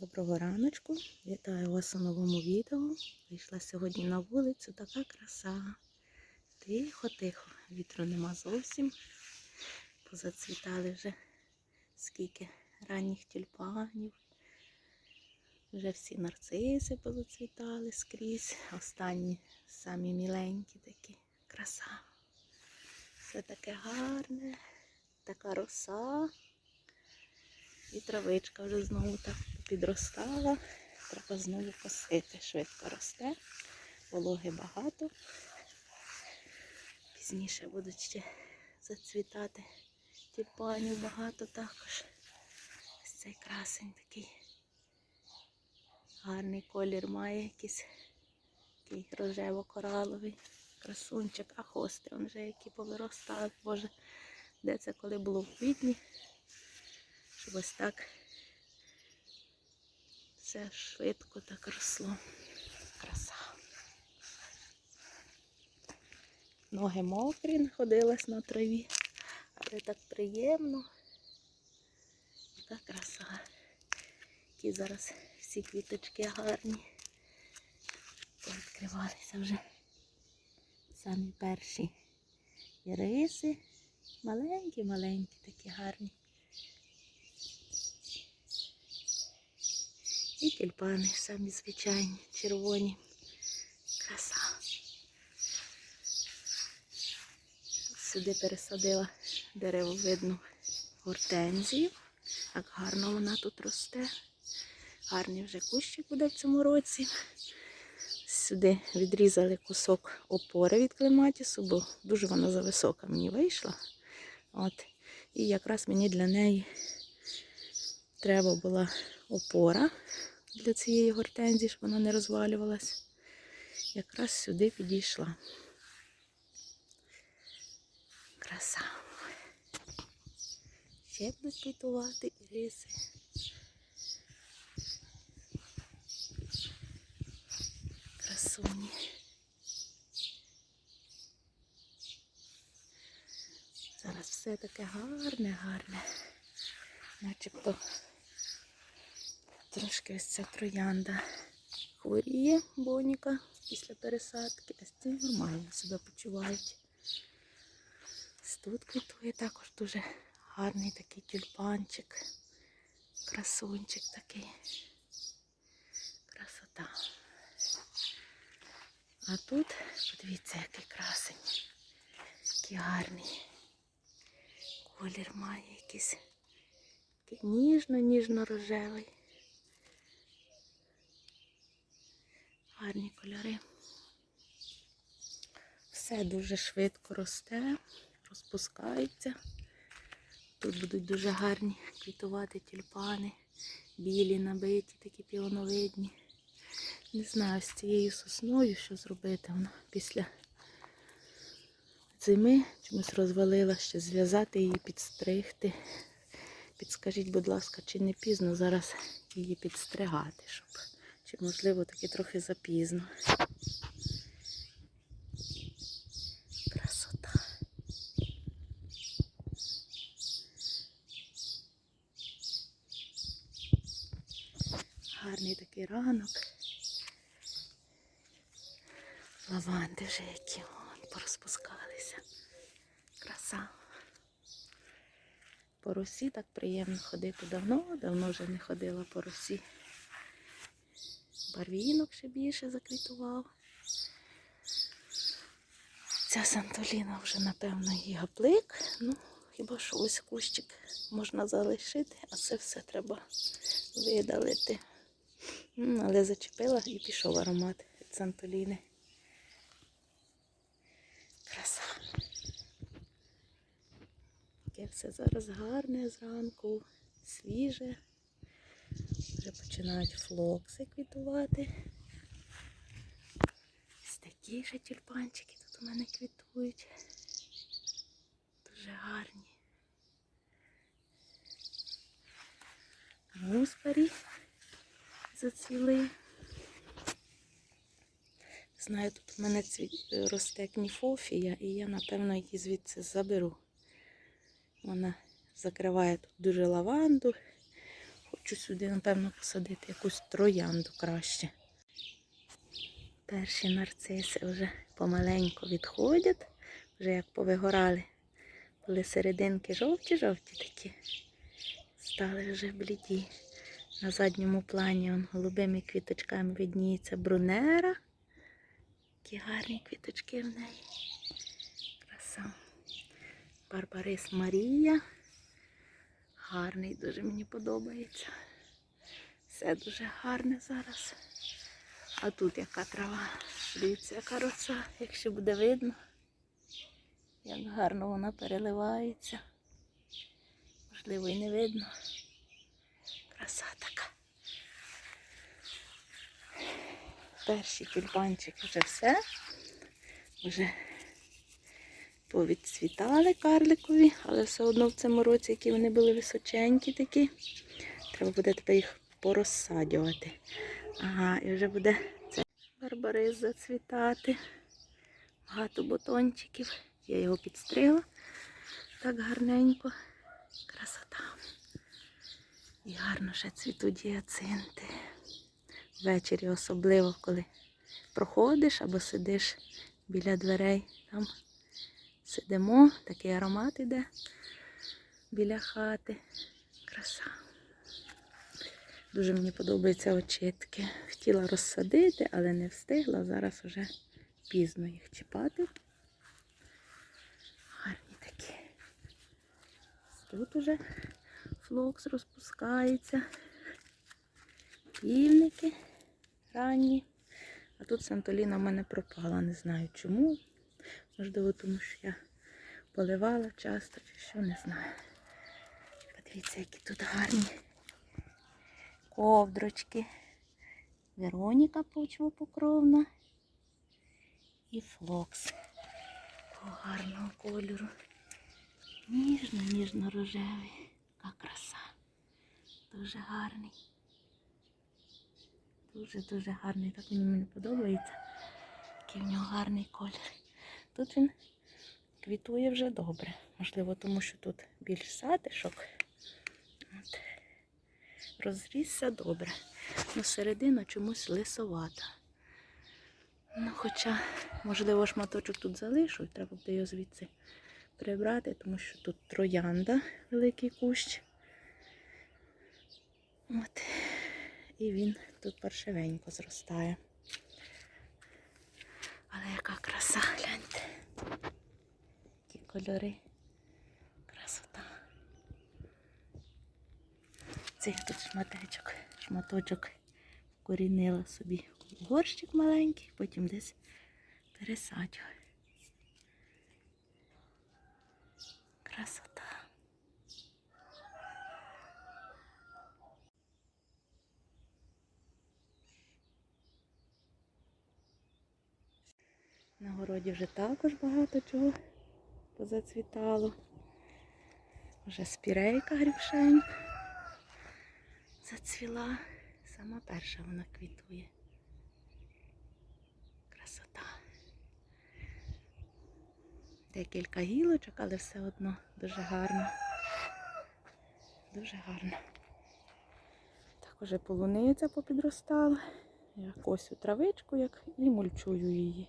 Доброго раночку. Вітаю вас у новому відео. Вийшла сьогодні на вулицю, така краса. Тихо-тихо, вітру нема зовсім. Позацвітали вже скільки ранніх тюльпанів. Вже всі нарциси позацвітали скрізь. Останні самі міленькі такі. Краса. Все таке гарне, така роса. І травичка вже знову так підростала. Треба знову косити. Швидко росте. Вологи багато. Пізніше будуть ще зацвітати. Тюльпанів багато також. Ось цей красень такий. Гарний колір має якийсь такий рожево-кораловий красунчик, а хости он вже які повиростали. Боже, де це коли було в квітні? щоб ось так все швидко так росло. Краса. Ноги мокрі, находилась на траві, але так приємно. Яка краса. Які зараз всі квіточки гарні. Відкривалися вже самі перші іриси. Маленькі-маленькі, такі гарні. І тюльпани самі звичайні, червоні. Краса. Сюди пересадила деревовидну гортензію. Як гарно вона тут росте. Гарний вже кущик буде в цьому році. Сюди відрізали кусок опори від клематісу, бо дуже вона зависока мені вийшла. От. І якраз мені для неї треба була опора для цієї гортензії, щоб вона не розвалювалась. Якраз сюди підійшла. Краса. Ще будуть квітувати і риси. Красуні. Зараз все таке гарне, гарне. Начебто трошки ось ця троянда хворіє боніка після пересадки, а ці нормально себе почувають. Ось Тут квітує також дуже гарний такий тюльпанчик, красунчик такий. Красота. А тут, подивіться, який красень, який гарний. Колір має якийсь такий ніжно-ніжно-рожевий. Гарні кольори. Все дуже швидко росте, розпускається. Тут будуть дуже гарні квітувати тюльпани, білі, набиті, такі піоновидні. Не знаю, з цією сосною, що зробити вона після зими чомусь розвалила ще зв'язати її, підстригти. Підскажіть, будь ласка, чи не пізно зараз її підстригати, щоб чи можливо таки трохи запізно. Красота. Гарний такий ранок. Лаванди вже які вон, порозпускалися. Краса. По росі так приємно ходити давно, давно вже не ходила по росі. Барвінок ще більше заквітував. Ця Сантоліна вже, напевно, гаплик. Ну, хіба що ось кущик можна залишити, а це все треба видалити. Але зачепила і пішов аромат від Сантоліни. Краса. Таке все зараз гарне зранку, свіже. Вже починають флокси квітувати. Ось такі ж тюльпанчики тут у мене квітують. Дуже гарні. Муспарі зацвіли. Знаю, тут у мене цві... росте кніфофія, і я, напевно, її звідси заберу. Вона закриває тут дуже лаванду. Хочу сюди, напевно, посадити якусь троянду краще. Перші нарциси вже помаленьку відходять, вже як повигорали. Були серединки жовті-жовті такі. Стали вже бліді. На задньому плані он, голубими квіточками видніється брунера. Які гарні квіточки в неї. Краса. Барбарис Марія. Гарний, дуже мені подобається. Все дуже гарне зараз. А тут яка трава. Дивіться, яка роса, якщо буде видно, як гарно вона переливається. Можливо, і не видно. Краса така. Перші тюльпанчики вже все. Вже повідцвітали карликові, але все одно в цьому році, які вони були височенькі такі, треба буде тепер їх порозсадювати. Ага, і вже буде це барбарис зацвітати. Багато бутончиків. Я його підстригла так гарненько. Красота. І гарно ще цвітуть гіацинти. Ввечері особливо, коли проходиш або сидиш біля дверей. Там сидимо, такий аромат іде біля хати. Краса. Дуже мені подобаються очітки. Хотіла розсадити, але не встигла. Зараз вже пізно їх чіпати. Гарні такі. Тут уже флокс розпускається. Півники ранні. А тут Сантоліна в мене пропала. Не знаю чому. Можливо, тому що я поливала часто чи що, не знаю. Подивіться, які тут гарні ковдрочки. Вероніка почвопокровна і флокс гарного кольору. Ніжно-ніжно-рожевий. Яка краса. Дуже гарний. Дуже-дуже гарний. Так мені подобається. Такий в нього гарний колір. Тут він квітує вже добре. Можливо, тому що тут більш затишок. От. Розрісся добре. Ну, середина чомусь лисовата. Ну, хоча, можливо, шматочок тут залишу, треба буде його звідси прибрати, тому що тут троянда, великий кущ. От. І він тут паршивенько зростає. Але яка краса, гляньте. Які кольори. Красота. Цих тут шматочок, шматочок вкорінила собі в горщик маленький, потім десь пересаджу. Красота. На городі вже також багато чого позацвітало. Вже спірейка грівшень зацвіла. Сама перша вона квітує. Красота. Декілька гілочок, але все одно дуже гарно. Дуже гарно. Так уже полуниця попідростала. Я косю травичку як і мульчую її.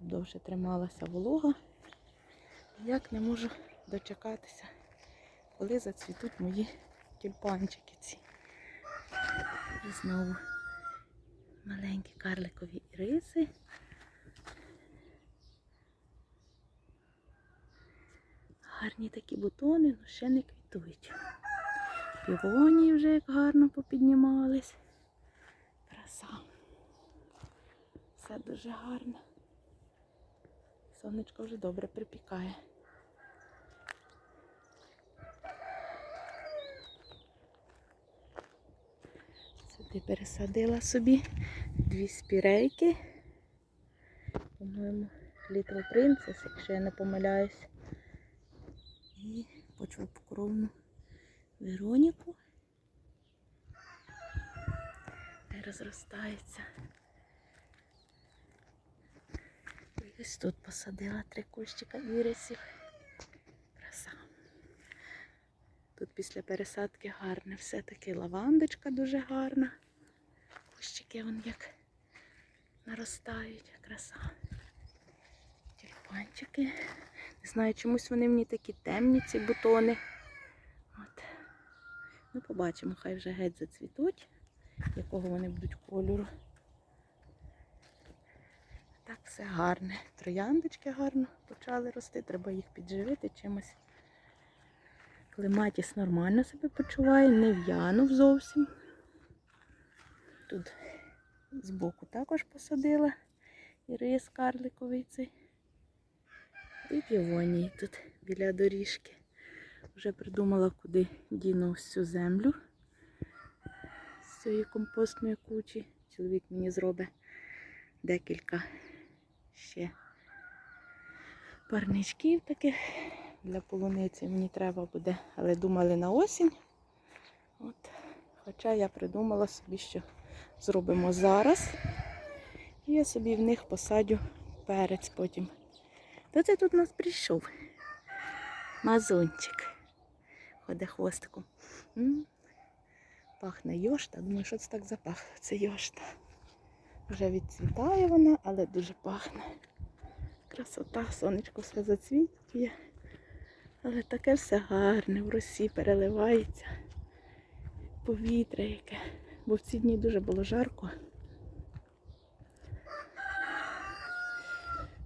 Довше трималася волога. Як не можу дочекатися, коли зацвітуть мої тюльпанчики ці. І знову маленькі карликові іриси. Гарні такі бутони, але ще не квітують. Півонії вже як гарно попіднімались. Краса. Все дуже гарно. Сонечко вже добре припікає. Сюди пересадила собі дві спірейки. По-моєму, Little Princess, якщо я не помиляюсь. І почвопокровну Вероніку. Де розростається. І ось тут посадила три кущика ірисів. Краса. Тут після пересадки гарне. Все-таки лавандочка дуже гарна. Кущики вон як наростають, краса. Тюльпанчики. Не знаю, чомусь вони мені такі темні, ці бутони. От. Ну, побачимо, хай вже геть зацвітуть, якого вони будуть кольору. Так, все гарне. Трояндочки гарно почали рости, треба їх підживити чимось. Клематіс нормально себе почуває, не в'янув зовсім. Тут збоку також посадила і рис карликовий цей. І півонії тут біля доріжки. Вже придумала, куди діну цю землю з цієї компостної кучі. Чоловік мені зробить декілька ще парничків таких. Для полуниці мені треба буде, але думали на осінь. От. Хоча я придумала собі, що зробимо зараз. Я собі в них посадю перець потім. Хто це тут у нас прийшов? Мазунчик. Ходить хвостиком. Пахне йошта. Думаю, що це так запахло? Це йошта. Вже відцвітає вона, але дуже пахне. Красота, сонечко все зацвітує. Але таке все гарне, в росі переливається. Повітря яке. Бо в ці дні дуже було жарко.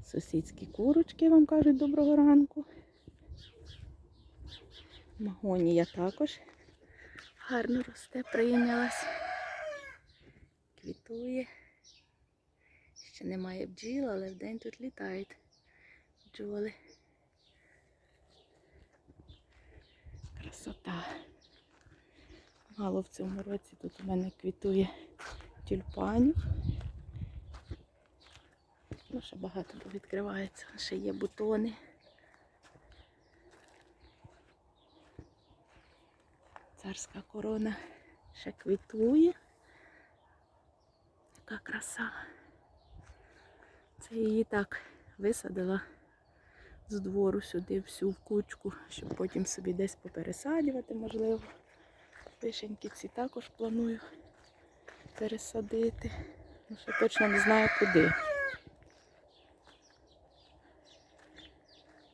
Сусідські курочки вам кажуть доброго ранку. Магонія також гарно росте, прийнялась. Квітує. Ще немає бджіл, але вдень тут літають бджоли. Красота. Мало в цьому році тут у мене квітує тюльпанів. Ну, ще багато відкривається, ще є бутони. Царська корона ще квітує. Яка краса. Це її так висадила з двору сюди всю в кучку, щоб потім собі десь попересаджувати, можливо. Вишеньки ці також планую пересадити. Ну, ще точно не знаю куди.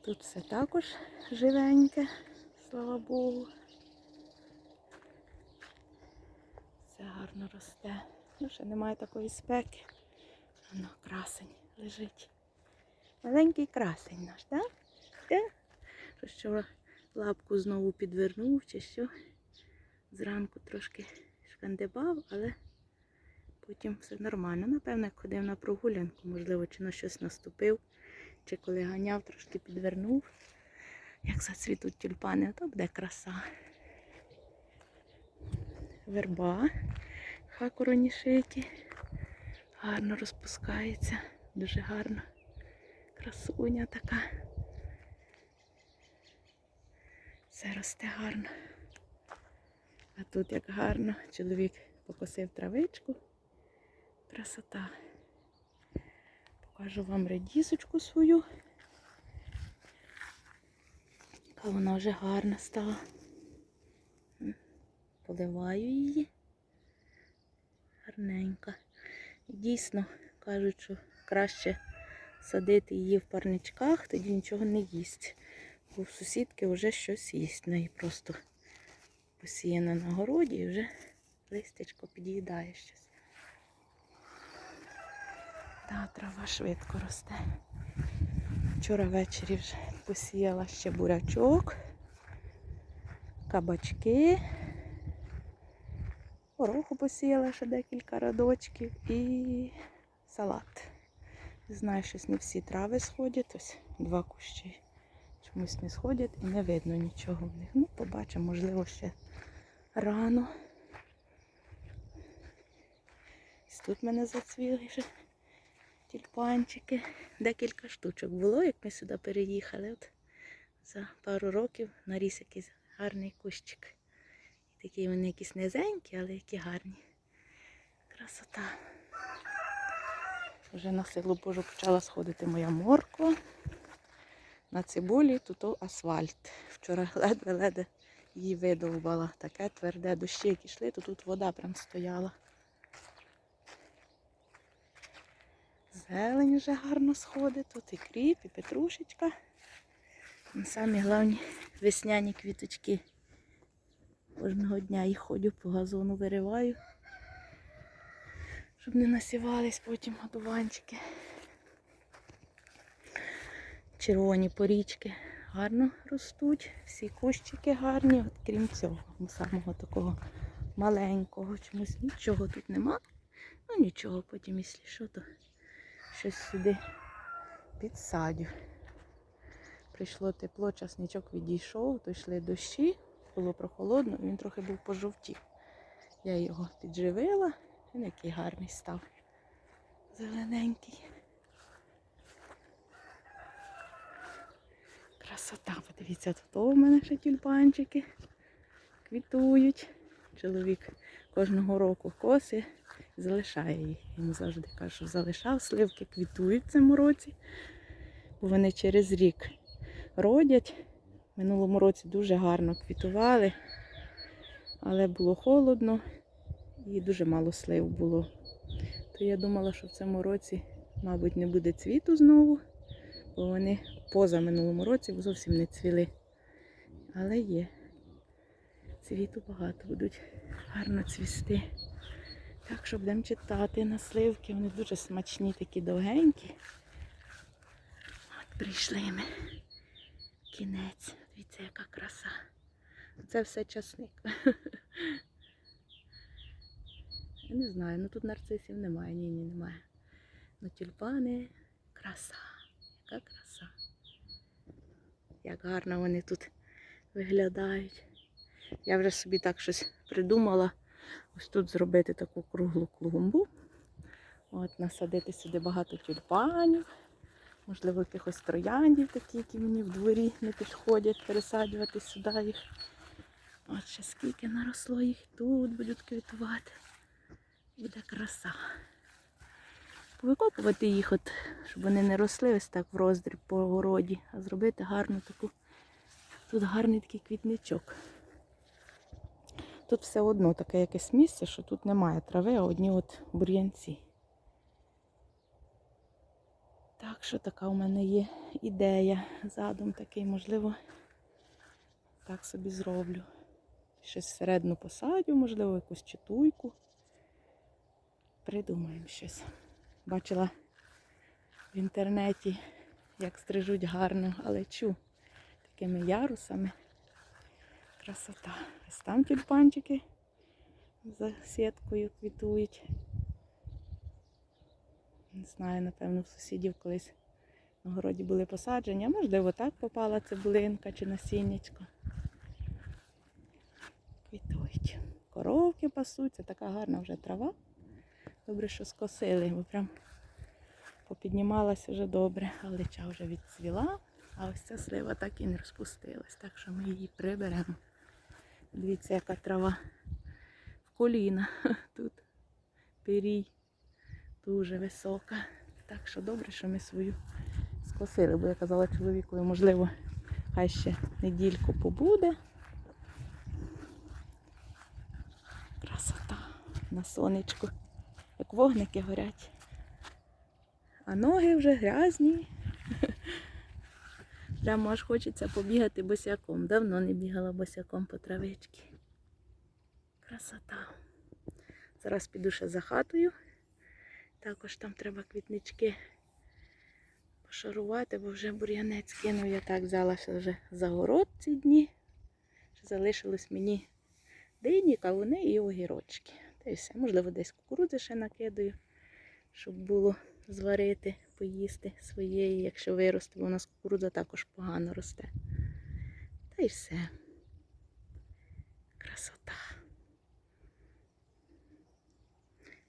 Тут все також живеньке, слава Богу. Все гарно росте. Ну, ще немає такої спеки. Воно красень лежить. Маленький красень наш, так? Так? Що лапку знову підвернув чи що. Зранку трошки шкандибав, але потім все нормально. Напевно, ходив на прогулянку, можливо, чи на щось наступив, чи коли ганяв, трошки підвернув. Як зацвітуть тюльпани, то буде краса. Верба хакуронішиті. Гарно розпускається. Дуже гарно. Красуня така. Все росте гарно. А тут як гарно. Чоловік покосив травичку. Красота. Покажу вам редісочку свою. Яка вона вже гарна стала. Поливаю її. Гарненька. Дійсно кажуть, що краще садити її в парничках, тоді нічого не їсть. Бо в сусідки вже щось їсть. Неї просто посіяна на городі і вже листячко під'їдає щось. Та трава швидко росте. Вчора ввечері вже посіяла ще бурячок, кабачки. Гороху посіяла ще декілька радочків і салат. Знаю, щось не всі трави сходять, ось два кущі. Чомусь не сходять і не видно нічого в них. Ну, побачимо, можливо, ще рано. Ось тут мене зацвіли вже тюльпанчики. Декілька штучок було, як ми сюди переїхали. От за пару років наріс якийсь гарний кущик. Такі вони якісь низенькі, але які гарні. Красота. Вже на силу Божу почала сходити моя морква. На цибулі тут асфальт. Вчора ледве-ледве її видовбала. Таке тверде дощі, як йшли, то тут вода прям стояла. Зелень вже гарно сходить, тут і кріп, і петрушечка. Самі головні весняні квіточки. Кожного дня їх ходю по газону вириваю, щоб не насівались потім одуванчики. Червоні порічки гарно ростуть, всі кущики гарні, от крім цього, самого такого маленького. Чомусь нічого тут нема. Ну нічого, потім, якщо що, то щось сюди підсадю. Прийшло тепло, часничок відійшов, то йшли дощі, було прохолодно, він трохи був пожовтів. Я його підживила, він який гарний став. Зелененький. Красота, подивіться, тут у мене ще тюльпанчики квітують. Чоловік кожного року коси залишає їх. Йому завжди кажу, що залишав, сливки квітують в цьому році, бо вони через рік родять. Минулому році дуже гарно квітували, але було холодно і дуже мало слив було. То я думала, що в цьому році, мабуть, не буде цвіту знову, бо вони поза минулому році зовсім не цвіли. Але є. Цвіту багато будуть гарно цвісти. Так що будемо читати на сливки. Вони дуже смачні, такі довгенькі. От прийшли ми. Кінець. Дивіться, яка краса. Це все часник. Я не знаю, ну тут нарцисів немає, ні, ні, немає. Ну тюльпани краса. Яка краса. Як гарно вони тут виглядають. Я вже собі так щось придумала. Ось тут зробити таку круглу клумбу. От, насадити сюди багато тюльпанів. Можливо, якихось трояндів такі, які мені в дворі не підходять, пересаджувати сюди їх. От ще скільки наросло їх тут будуть квітувати. Буде краса. Повикопувати їх, от, щоб вони не росли ось так в роздріб по городі, а зробити гарну таку. Тут гарний такий квітничок. Тут все одно таке якесь місце, що тут немає трави, а одні от бур'янці. Так що така у мене є ідея. Задум такий, можливо, так собі зроблю. Щось всередину посадю, можливо, якусь читуйку. Придумаємо щось. Бачила в інтернеті, як стрижуть гарно алечу такими ярусами. Красота. Ось там тюльпанчики за сіткою квітують. Не знаю, напевно, в сусідів колись на городі були посаджені, а можливо так попала цибулинка чи насіннячко. Квітують. Коровки пасуться, така гарна вже трава. Добре, що скосили, бо прям попіднімалася вже добре, але ча вже відцвіла, а ось ця слива так і не розпустилась, так що ми її приберемо. Дивіться, яка трава в коліна тут пирій дуже висока. Так що добре, що ми свою скосили, бо я казала чоловікові, можливо, хай ще недільку побуде. Красота на сонечку, як вогники горять. А ноги вже грязні. Прямо аж хочеться побігати босяком. Давно не бігала босяком по травичці. Красота. Зараз піду ще за хатою. Також там треба квітнички пошарувати, бо вже бур'янець кинув. Я так взялася вже за город ці дні. Залишилось мені дині, кавуни і огірочки. Та й все. Можливо, десь кукурудзи ще накидаю, щоб було зварити, поїсти своєї, якщо виросте, бо у нас кукурудза також погано росте. Та й все. Красота.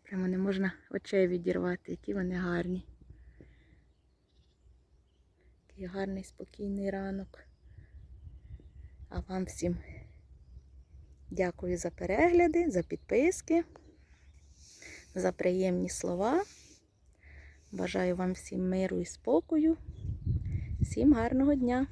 Прямо не можна очей відірвати, які вони гарні. Такий гарний, спокійний ранок. А вам всім дякую за перегляди, за підписки, за приємні слова. Бажаю вам всім миру і спокою. Всім гарного дня!